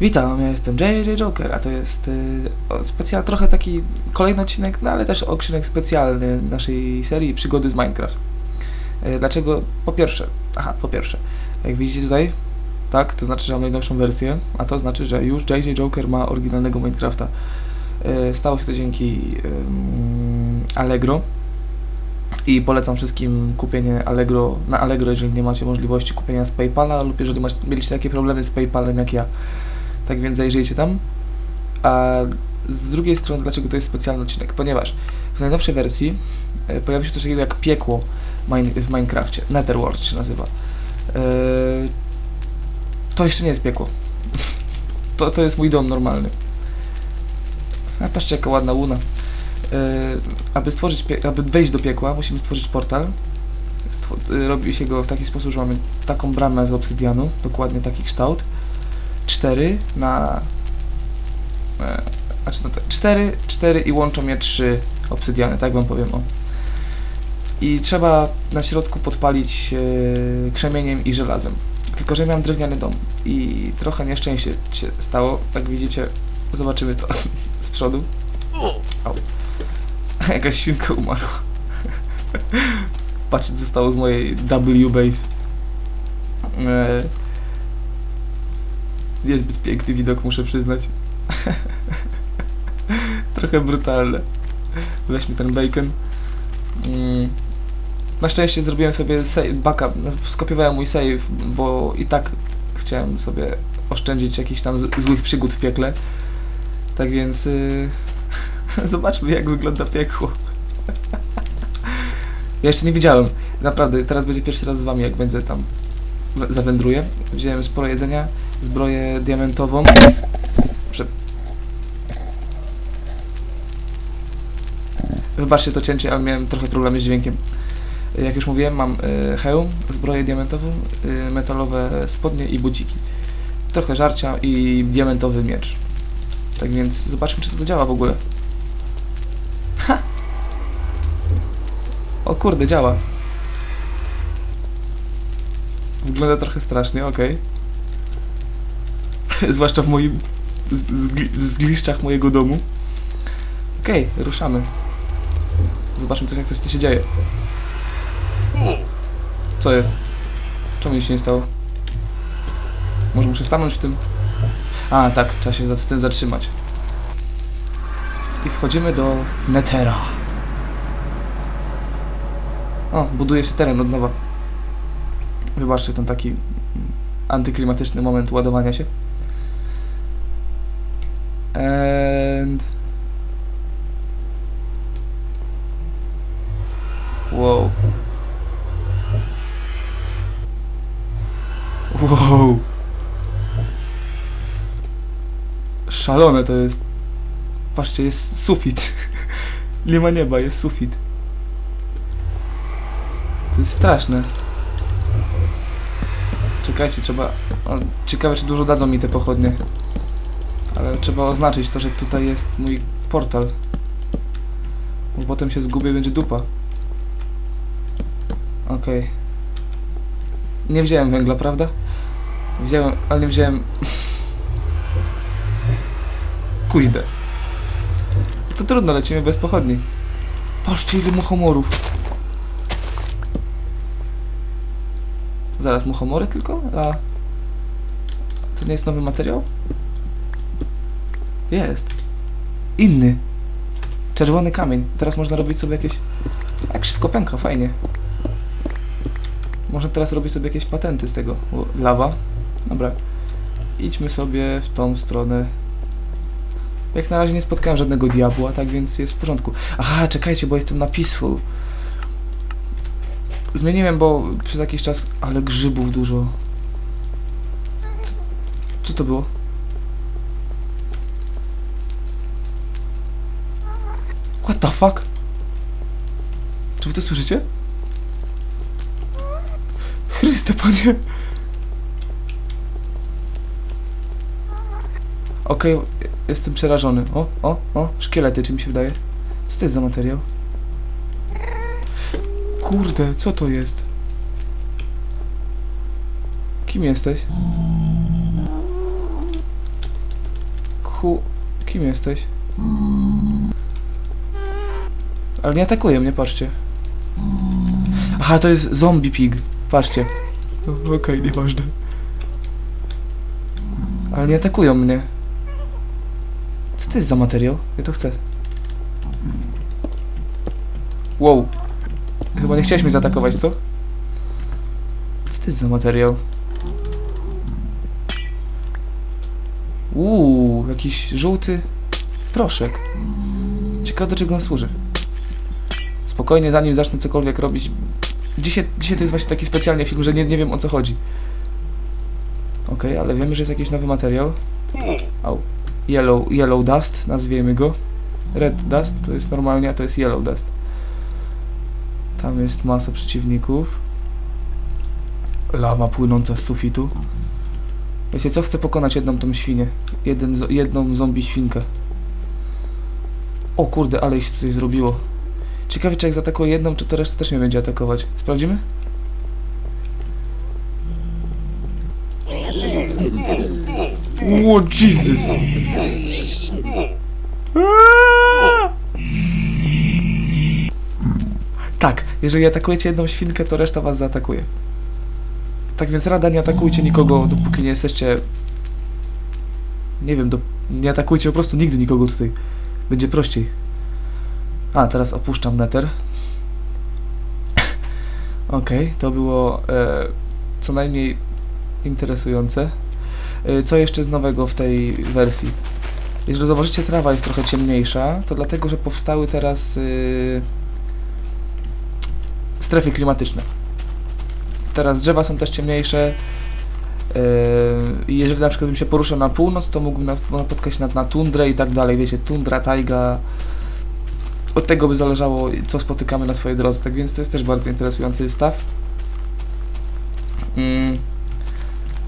Witam, ja jestem JJ Joker, a to jest y, specjal, trochę taki kolejny odcinek, no ale też odcinek specjalny naszej serii Przygody z Minecraft. Y, dlaczego? Po pierwsze, aha, po pierwsze, jak widzicie tutaj, tak, to znaczy, że mam najnowszą wersję, a to znaczy, że już JJ Joker ma oryginalnego Minecrafta. Y, stało się to dzięki ym, Allegro i polecam wszystkim kupienie Allegro na Allegro, jeżeli nie macie możliwości kupienia z Paypala lub jeżeli macie, mieliście takie problemy z Paypalem jak ja. Tak więc zajrzyjcie tam. A z drugiej strony, dlaczego to jest specjalny odcinek? Ponieważ w najnowszej wersji e, pojawi się coś takiego jak piekło w Minecrafcie. Netherworld się nazywa. E, to jeszcze nie jest piekło. to, to jest mój dom normalny. A patrzcie jaka ładna łuna. E, aby stworzyć, aby wejść do piekła, musimy stworzyć portal. Robi się go w taki sposób, że mamy taką bramę z obsydianu, dokładnie taki kształt. 4 na. E, znaczy no, 4, 4 i łączą je 3 obsydiany, tak wam powiem o. I trzeba na środku podpalić e, krzemieniem i żelazem. Tylko, że miałem drewniany dom i trochę nieszczęście się stało. Jak widzicie, zobaczymy to z przodu. Au. Jakaś świnka umarła. Patrzcie, co zostało z mojej W base. E, Niezbyt piękny widok, muszę przyznać. Trochę brutalne. Weźmy ten bacon. Mm. Na szczęście zrobiłem sobie save, backup, skopiowałem mój save, bo i tak chciałem sobie oszczędzić jakichś tam złych przygód w piekle. Tak więc yy, zobaczmy jak wygląda piekło. ja jeszcze nie widziałem. Naprawdę, teraz będzie pierwszy raz z wami, jak będę tam zawędruję. Wziąłem sporo jedzenia, zbroję diamentową. Prze... Wybaczcie to cięcie, ale miałem trochę problemy z dźwiękiem. Jak już mówiłem, mam y, hełm, zbroję diamentową, y, metalowe spodnie i buciki. Trochę żarcia i diamentowy miecz. Tak więc zobaczmy, czy to działa w ogóle. Ha! O kurde, działa. Wygląda trochę strasznie, okej. Zwłaszcza w moim zgli- zgliszczach mojego domu. Okej, ruszamy. Zobaczmy coś, jak coś co się dzieje. Co jest? Czemu mi się nie stało? Może muszę stanąć w tym? A, tak, trzeba się za- tym zatrzymać. I wchodzimy do Netera. O, buduje się teren od nowa. Wybaczcie ten taki antyklimatyczny moment ładowania się. And... Wow. Wow. Szalone to jest. Patrzcie, jest sufit. Nie ma nieba, jest sufit. To jest straszne. Czekajcie, trzeba... Ciekawe, czy dużo dadzą mi te pochodnie. Ale trzeba oznaczyć to, że tutaj jest mój portal. Bo potem się zgubię, będzie dupa. Okej. Nie wziąłem węgla, prawda? Wziąłem, ale nie wziąłem... Kuźdę. To trudno, lecimy bez pochodni. Patrzcie, ile muchomorów. Zaraz, muchomory tylko? A... To nie jest nowy materiał? Jest. Inny. Czerwony kamień. Teraz można robić sobie jakieś... Jak szybko pęka, fajnie. Można teraz robić sobie jakieś patenty z tego. Lawa. Dobra. Idźmy sobie w tą stronę. Jak na razie nie spotkałem żadnego diabła, tak więc jest w porządku. Aha, czekajcie, bo jestem na peaceful. Zmieniłem, bo przez jakiś czas... Ale grzybów dużo. Co, co to było? What the fuck? Czy wy to słyszycie? Chryste, panie! Okej, jestem przerażony. O, o, o, szkielety, czy mi się wydaje? Co to jest za materiał? Kurde, co to jest? Kim jesteś? Who... Kim jesteś? Ale nie atakuje mnie, patrzcie. Aha, to jest zombie pig. Patrzcie. O, Okej, nieważne. Ale nie atakują mnie. Co to jest za materiał? Ja to chcę. Wow. Chyba nie chciałeś mnie zaatakować, co? Co to jest za materiał? Uuu, jakiś żółty proszek. Ciekawe do czego on służy. Spokojnie, zanim zacznę cokolwiek robić. Dzisiaj, dzisiaj to jest właśnie taki specjalny film, że nie, nie wiem o co chodzi. Okej, ale wiemy, że jest jakiś nowy materiał. Au. Yellow, yellow dust, nazwijmy go. Red dust to jest normalnie, a to jest yellow dust. Tam jest masa przeciwników. Lawa płynąca z sufitu. Wiecie co? Chcę pokonać jedną tą świnię. Jeden, jedną zombie świnkę. O kurde, ale ich się tutaj zrobiło. Ciekawe, czy jak zaatakuję jedną, czy to reszta też mnie będzie atakować. Sprawdzimy? O Jesus! Aaaa! Tak, jeżeli atakujecie jedną świnkę, to reszta was zaatakuje. Tak więc rada, nie atakujcie nikogo, dopóki nie jesteście... Nie wiem, do... nie atakujcie po prostu nigdy nikogo tutaj. Będzie prościej. A, teraz opuszczam Nether. Okej, to było e, co najmniej interesujące. E, co jeszcze z nowego w tej wersji? Jeżeli zauważycie, trawa jest trochę ciemniejsza, to dlatego, że powstały teraz y, strefy klimatyczne. Teraz drzewa są też ciemniejsze. Yy, i jeżeli na przykład bym się poruszał na północ, to mógłbym nap- napotkać na, na tundrę i tak dalej. Wiecie, tundra, tajga. Od tego by zależało, co spotykamy na swojej drodze. Tak więc to jest też bardzo interesujący staw. Mm.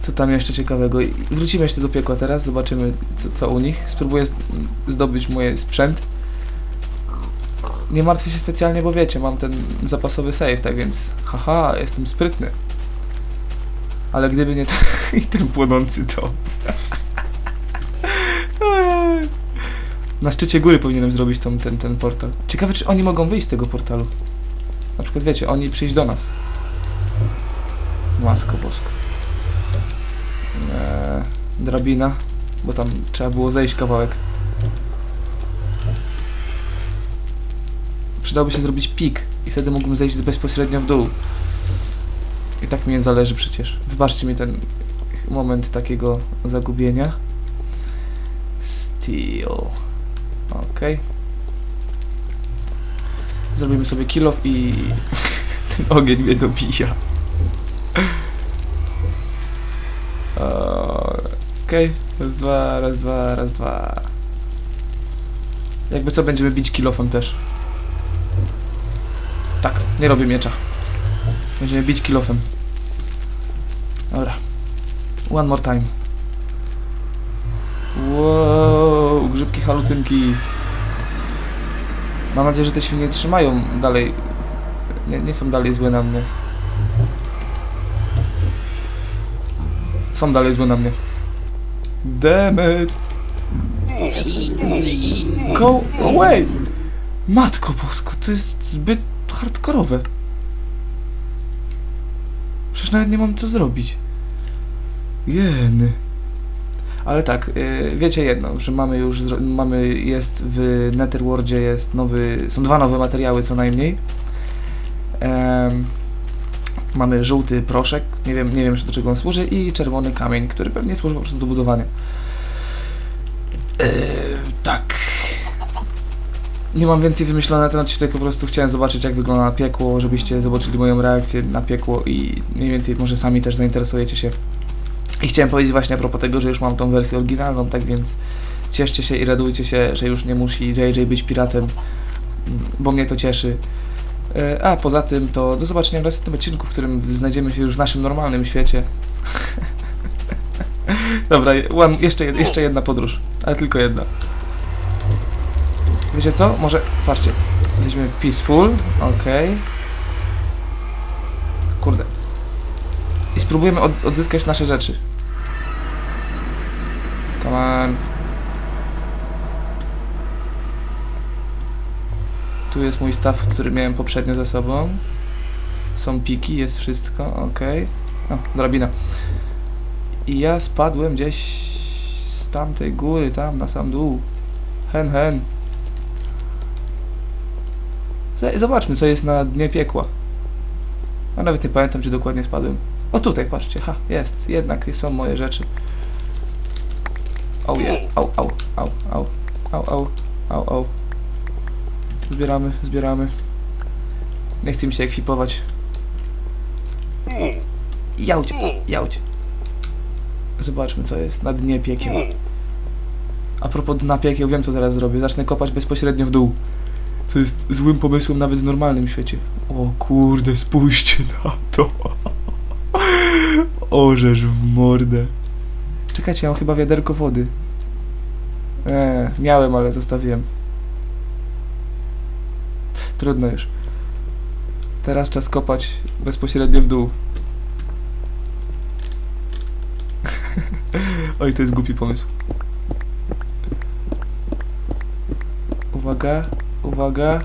Co tam jeszcze ciekawego? Wrócimy jeszcze do piekła teraz, zobaczymy co, co u nich. Spróbuję zdobyć mój sprzęt. Nie martwię się specjalnie, bo wiecie, mam ten zapasowy save, tak więc haha, jestem sprytny. Ale gdyby nie to- i ten płonący dom. Na szczycie góry powinienem zrobić tą, ten, ten portal. Ciekawe, czy oni mogą wyjść z tego portalu. Na przykład, wiecie, oni przyjść do nas. Masko bosko. Eee, drabina, bo tam trzeba było zejść kawałek. Przydałby się zrobić pik i wtedy mógłbym zejść bezpośrednio w dół. I tak mi nie zależy przecież. Wybaczcie mi ten moment takiego zagubienia. Steel. Okej. Zrobimy sobie kill off i ten ogień mnie dobija. Okej, raz, dwa, raz, dwa, raz, dwa. Jakby co, będziemy bić kill offem też. Tak, nie robię miecza. Będziemy bić kill offem. Dobra. One more time. Wow, grzybki halucynki. Mam nadzieję, że te świnie trzymają dalej. Nie, nie są dalej złe na mnie. Są dalej złe na mnie. Damn it. Go away! Matko bosko, to jest zbyt hardkorowe. Przecież nawet nie mam co zrobić. Jeny. Ale tak, yy, wiecie jedno, że mamy już, mamy, jest w Netherworldzie jest nowy, są dwa nowe materiały co najmniej. Mamy żółty proszek, nie wiem, nie wiem do czego on służy i czerwony kamień, który pewnie służy po prostu do budowania. Tak. Nie mam więcej wymyślone na ten odcinek, po prostu chciałem zobaczyć jak wygląda piekło, żebyście zobaczyli moją reakcję na piekło i mniej więcej może sami też zainteresujecie się. I chciałem powiedzieć właśnie a propos tego, że już mam tą wersję oryginalną, tak więc cieszcie się i radujcie się, że już nie musi JJ być piratem, bo mnie to cieszy. E, A poza tym to do zobaczenia w następnym odcinku, w którym znajdziemy się już w naszym normalnym świecie. Dobra, one, jeszcze, jeszcze jedna podróż, ale tylko jedna. Wiecie co? Może, patrzcie, weźmiemy peaceful, okej. Kurde. I spróbujemy od, odzyskać nasze rzeczy. Come on. Tu jest mój staw, który miałem poprzednio ze sobą. Są piki, jest wszystko, ok. O, drabina. I ja spadłem gdzieś z tamtej góry, tam na sam dół. Hen, hen. Zobaczmy, co jest na dnie piekła. A nawet nie pamiętam, gdzie dokładnie spadłem. O tutaj, patrzcie, ha, jest, jednak są moje rzeczy. Au, je, au, au, au, au, au, au, au, au. Zbieramy, zbieramy. Nie chcę mi się ekwipować. Jałcie, jałcie. Zobaczmy, co jest na dnie piekieł. A propos dna piekieł, wiem, co zaraz zrobię. Zacznę kopać bezpośrednio w dół. Co jest złym pomysłem nawet w normalnym świecie. O kurde, spójrzcie na to. Orzesz w mordę. Czekajcie, ja mam chyba wiaderko wody. Eee, miałem, ale zostawiłem. Trudno już. Teraz czas kopać bezpośrednio w dół. Oj, to jest głupi pomysł. Uwaga, uwaga.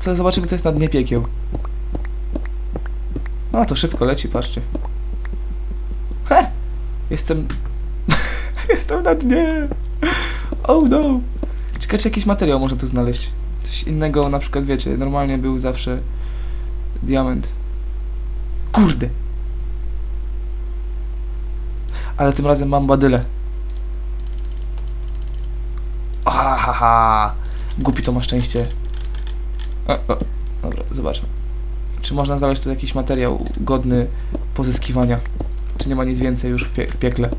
Co, zobaczymy, co jest na dnie piekieł. No, to szybko leci, patrzcie. He! Jestem... Jestem na dnie! Oh no! Ciekawe, czy jakiś materiał można tu znaleźć. Coś innego, na przykład, wiecie, normalnie był zawsze diament. Kurde! Ale tym razem mam badyle. Ahaha! Głupi to ma szczęście. O, o, dobra, zobaczmy. Czy można znaleźć tu jakiś materiał godny pozyskiwania? Czy nie ma nic więcej już w, pie w piekle?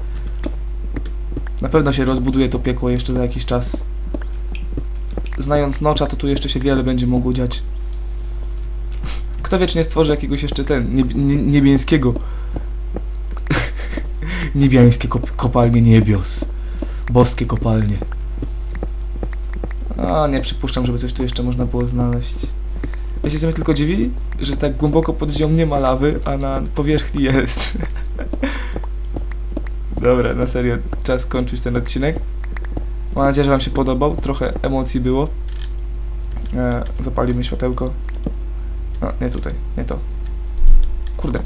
Na pewno się rozbuduje to piekło jeszcze za jakiś czas. Znając Nocza, to tu jeszcze się wiele będzie mogło dziać. Kto wie, czy nie stworzy jakiegoś jeszcze ten, nieb nie, niebieskiego. Niebiańskie kop kopalnie niebios. Boskie kopalnie. A, nie przypuszczam, żeby coś tu jeszcze można było znaleźć. Wiecie, co mnie tylko dziwi? Że tak głęboko pod ziemią nie ma lawy, a na powierzchni jest. Dobra, na serio, czas kończyć ten odcinek. Mam nadzieję, że wam się podobał. Trochę emocji było. E, zapalimy światełko. O, nie tutaj, nie to. Kurde.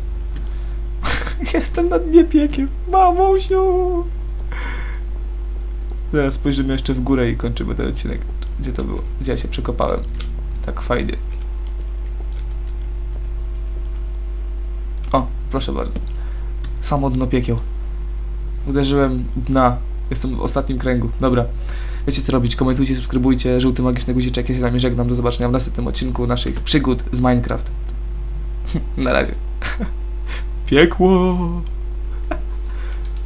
Jestem na dnie piekieł. Mamusiu! Zaraz spojrzymy jeszcze w górę i kończymy ten odcinek. Gdzie to było? Gdzie ja się przekopałem? Tak fajnie. O, proszę bardzo. Samo dno piekieł. Uderzyłem dna. Jestem w ostatnim kręgu. Dobra. Wiecie co robić. Komentujcie, subskrybujcie. Żółty magiczny guziczek. Ja się z wami żegnam. Do zobaczenia w następnym odcinku naszych przygód z Minecraft. Na razie. Piekło!